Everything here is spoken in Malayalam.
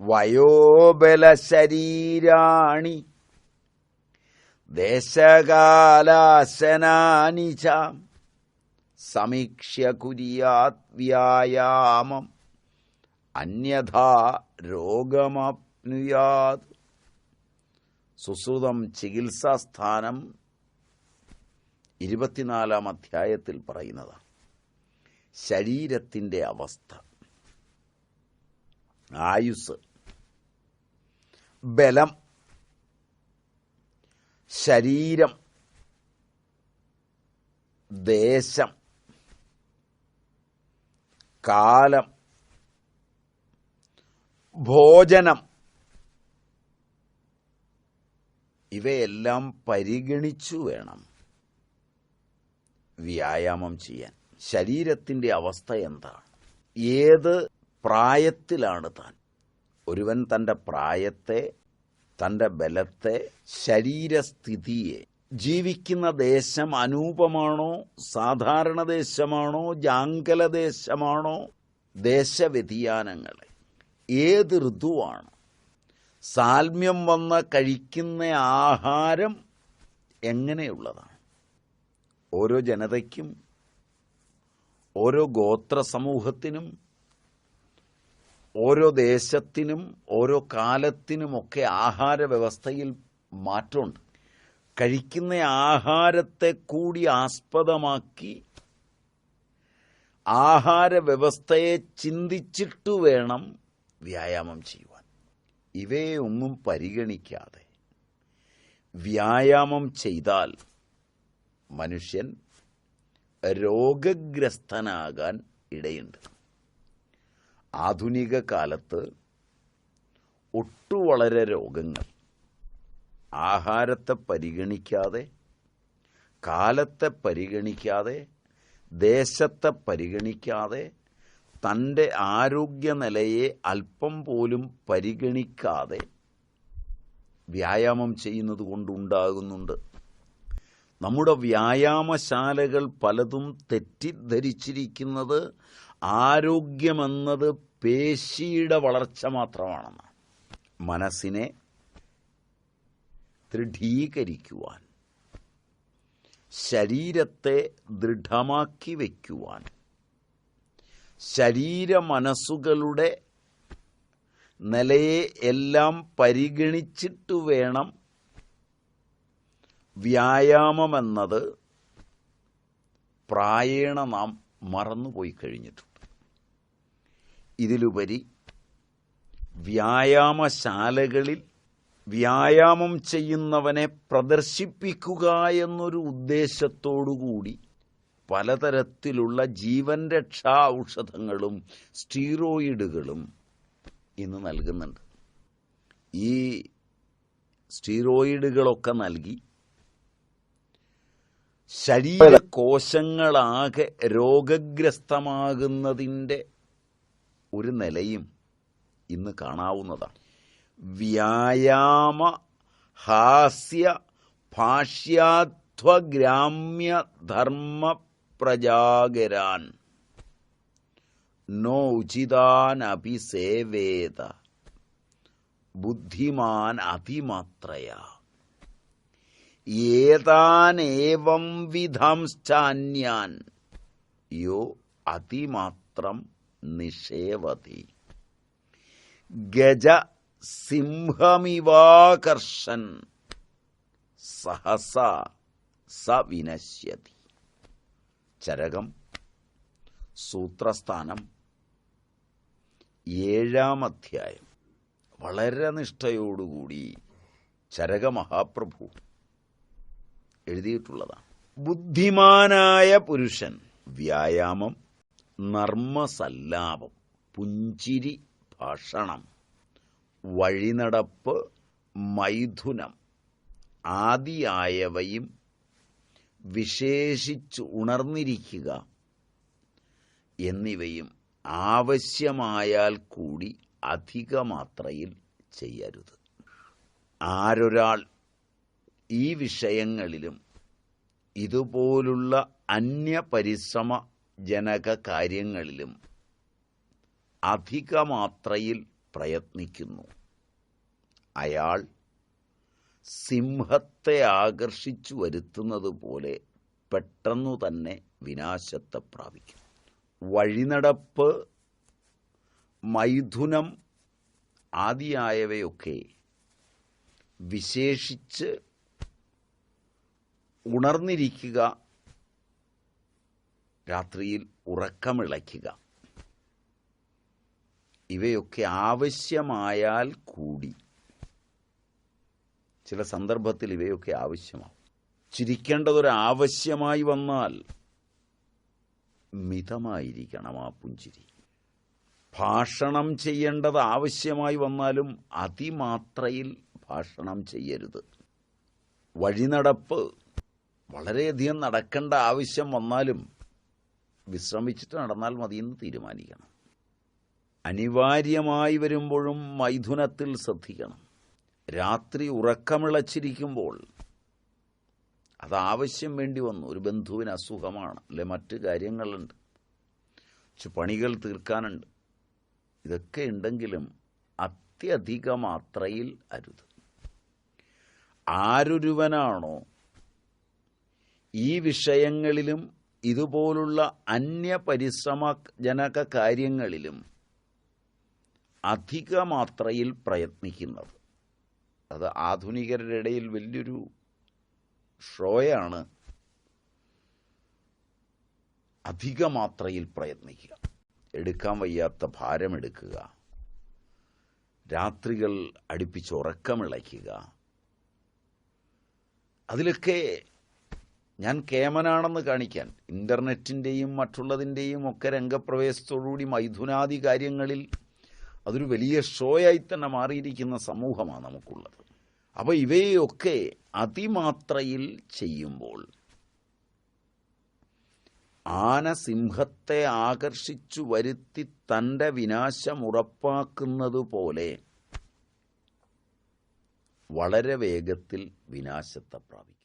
വയോബലശരീരാണി ദേശകാലാശനാനി ച സമീക്ഷ്യ കുര്യാത് വ്യായാമം അന്യഥാ രോഗമാപ്നുയാത്. സുശ്രുതം ചികിത്സാസ്ഥാനം. ഇരുപത്തിനാലാം അധ്യായത്തിൽ പറയുന്നതാണ് ശരീരത്തിന്റെ അവസ്ഥ. ആയുസ്. ബലം ശരീരം ദേശം കാലം ഭോജനം ഇവയെല്ലാം പരിഗണിച്ചു വേണം വ്യായാമം ചെയ്യാൻ. ശരീരത്തിന്റെ അവസ്ഥ എന്താണ്? ഏത് പ്രായത്തിലാണ് താൻ? ഒരുവൻ തന്റെ പ്രായത്തെ തന്റെ ബലത്തെ ശരീരസ്ഥിതിയെ ജീവിക്കുന്ന ദേശം അനൂപമാണോ സാധാരണ ദേശമാണോ ജാങ്കല ദേശമാണോ ദേശവ്യതിയാനങ്ങളെ? ഏത് ഋതുവാണ്? സാൽമ്യം വന്ന് കഴിക്കുന്ന ആഹാരം എങ്ങനെയുള്ളതാണ്? ഓരോ ജനതയ്ക്കും ഓരോ ഗോത്ര സമൂഹത്തിനും ഓരോ ദേശത്തിനും ഓരോ കാലത്തിനുമൊക്കെ ആഹാര വ്യവസ്ഥയിൽ മാറ്റമുണ്ട്. കഴിക്കുന്ന ആഹാരത്തെ കൂടി ആസ്പദമാക്കി ആഹാര വ്യവസ്ഥയെ ചിന്തിച്ചിട്ടു വേണം വ്യായാമം ചെയ്യുവാൻ. ഇവയെ ഒന്നും പരിഗണിക്കാതെ വ്യായാമം ചെയ്താൽ മനുഷ്യൻ രോഗഗ്രസ്തനാകാൻ ഇടയുണ്ട്. ആധുനിക കാലത്ത് ഒട്ടു വളരെ രോഗങ്ങൾ ആഹാരത്തെ പരിഗണിക്കാതെ കാലത്തെ പരിഗണിക്കാതെ ദേശത്തെ പരിഗണിക്കാതെ തന്റെ ആരോഗ്യനിലയെ അല്പം പോലും പരിഗണിക്കാതെ വ്യായാമം ചെയ്യുന്നത് കൊണ്ടുണ്ടാകുന്നുണ്ട്. നമ്മുടെ വ്യായാമശാലകൾ പലതും തെറ്റിദ്ധരിച്ചിരിക്കുന്നത് ആരോഗ്യമെന്നത് പേശിയുടെ വളർച്ച മാത്രമാണെന്ന്. മനസ്സിനെ ദൃഢീകരിക്കുവാൻ. ശരീരത്തെ ദൃഢമാക്കി വയ്ക്കുവാൻ. ശരീരമനസ്സുകളുടെ നിലയെ എല്ലാം പരിഗണിച്ചിട്ട് വേണം വ്യായാമമെന്നത് പ്രായേണ നാം മറന്നുപോയി കഴിഞ്ഞിട്ടുണ്ട് ഇതിലുപരി വ്യായാമശാലകളിൽ വ്യായാമം ചെയ്യുന്നവനെ പ്രദർശിപ്പിക്കുക എന്നൊരു ഉദ്ദേശത്തോടുകൂടി പലതരത്തിലുള്ള ജീവൻ രക്ഷാ ഔഷധങ്ങളും സ്റ്റീറോയിഡുകളും ഇന്ന് നൽകുന്നുണ്ട്. ഈ സ്റ്റീറോയിഡുകളൊക്കെ നൽകി ശരീരകോശങ്ങളാകെ രോഗഗ്രസ്തമാകുന്നതിന്റെ ഒരു നിലയും ഇന്ന് കാണാവുന്നതാണ്. വ്യായാമ ഹാസ്യ ഭാഷ്യാധ്വഗ്രാമ്യ ധർമ്മ പ്രജാഗരാൻ. നോ ഉചിതാൻ അഭിസേവേത ബുദ്ധിമാൻ അതിമാത്രയ. ഏതാനേവം വിധംശ്ചാന്യാൻ. യോ അതിമാത്രം നിഷേവതി. ഗജ സിംഹമിവാകർഷൻ. സഹസ സ വിനശ്യതി ചരകം. സൂത്രസ്ഥാനം. ഏഴാം അധ്യായം. വളരെ നിഷ്ഠയോടുകൂടി ചരകമഹാപ്രഭു എഴുതിയിട്ടുള്ളതാണ്. ബുദ്ധിമാനായ പുരുഷൻ വ്യായാമം നർമ്മസല്ലാപം പുഞ്ചിരി ഭക്ഷണം വഴിനടപ്പ് മൈഥുനം ആദിയായവയും വിശേഷിച്ച് ഉണർന്നിരിക്കുക എന്നിവയും ആവശ്യമായാൽ കൂടി അധികമാത്രയിൽ ചെയ്യരുത്. ആരൊരാൾ ഈ വിഷയങ്ങളിലും ഇതുപോലുള്ള അന്യപരിശ്രമ ജനക കാര്യങ്ങളിലും അധികമാത്രയിൽ പ്രയത്നിക്കുന്നു. അയാൾ സിംഹത്തെ ആകർഷിച്ചു വരുത്തുന്നത് പോലെ പെട്ടെന്നു തന്നെ വിനാശത്തെ പ്രാപിക്കും വഴിനടപ്പ് മൈഥുനം ആദിയായവയൊക്കെ വിശേഷിച്ച് ഉണർന്നിരിക്കുക രാത്രിയിൽ ഉറക്കമിളയ്ക്കുക. ഇവയൊക്കെ ആവശ്യമായാൽ കൂടി. ചില സന്ദർഭത്തിൽ ഇവയൊക്കെ ആവശ്യമാവും. ചിരിക്കേണ്ടതൊരു ആവശ്യമായി വന്നാൽ മിതമായിരിക്കണം ആ പുഞ്ചിരി. ഭാഷണം ചെയ്യേണ്ടത് ആവശ്യമായി വന്നാലും അതിമാത്രയിൽ ഭാഷണം ചെയ്യരുത്. വഴിനടപ്പ് വളരെയധികം നടക്കേണ്ട ആവശ്യം വന്നാലും വിശ്രമിച്ചിട്ട് നടന്നാൽ മതിയെന്ന് തീരുമാനിക്കണം. അനിവാര്യമായി വരുമ്പോഴും മൈഥുനത്തിൽ ശ്രദ്ധിക്കണം. രാത്രി ഉറക്കമിളച്ചിരിക്കുമ്പോൾ അത് ആവശ്യം വേണ്ടി വന്നു. ഒരു ബന്ധുവിന് അസുഖമാണ്. അല്ലെ മറ്റ് കാര്യങ്ങളുണ്ട്. പണികൾ തീർക്കാനുണ്ട്. ഇതൊക്കെ ഉണ്ടെങ്കിലും അത്യധിക മാത്രയിൽ അരുത്. ആരൊരുവനാണോ ഈ വിഷയങ്ങളിലും ഇതുപോലുള്ള അന്യ പരിശ്രമജനക കാര്യങ്ങളിലും അധികമാത്രയിൽ പ്രയത്നിക്കുന്നത്. അത് ആധുനികരുടെ ഇടയിൽ വലിയൊരു ഷോയാണ്. അധികമാത്രയിൽ പ്രയത്നിക്കുക. എടുക്കാൻ വയ്യാത്ത ഭാരമെടുക്കുക രാത്രികൾ അടുപ്പിച്ച് ഉറക്കമിളയ്ക്കുക. അതിലൊക്കെ ഞാൻ കേമനാണെന്ന് കാണിക്കാൻ ഇന്റർനെറ്റിന്റെയും മറ്റുള്ളതിന്റെയും ഒക്കെ രംഗപ്രവേശത്തോടുകൂടി മൈഥുനാദി കാര്യങ്ങളിൽ അതൊരു വലിയ ഷോയായി തന്നെ മാറിയിരിക്കുന്ന സമൂഹമാണ് നമുക്കുള്ളത്. അപ്പോൾ ഇവയൊക്കെ അതിമാത്രയിൽ ചെയ്യുമ്പോൾ ആന സിംഹത്തെ ആകർഷിച്ചു വരുത്തി തന്റെ വിനാശം ഉറപ്പാക്കുന്നത് പോലെ വളരെ വേഗത്തിൽ വിനാശത്തെ പ്രാപിക്കും.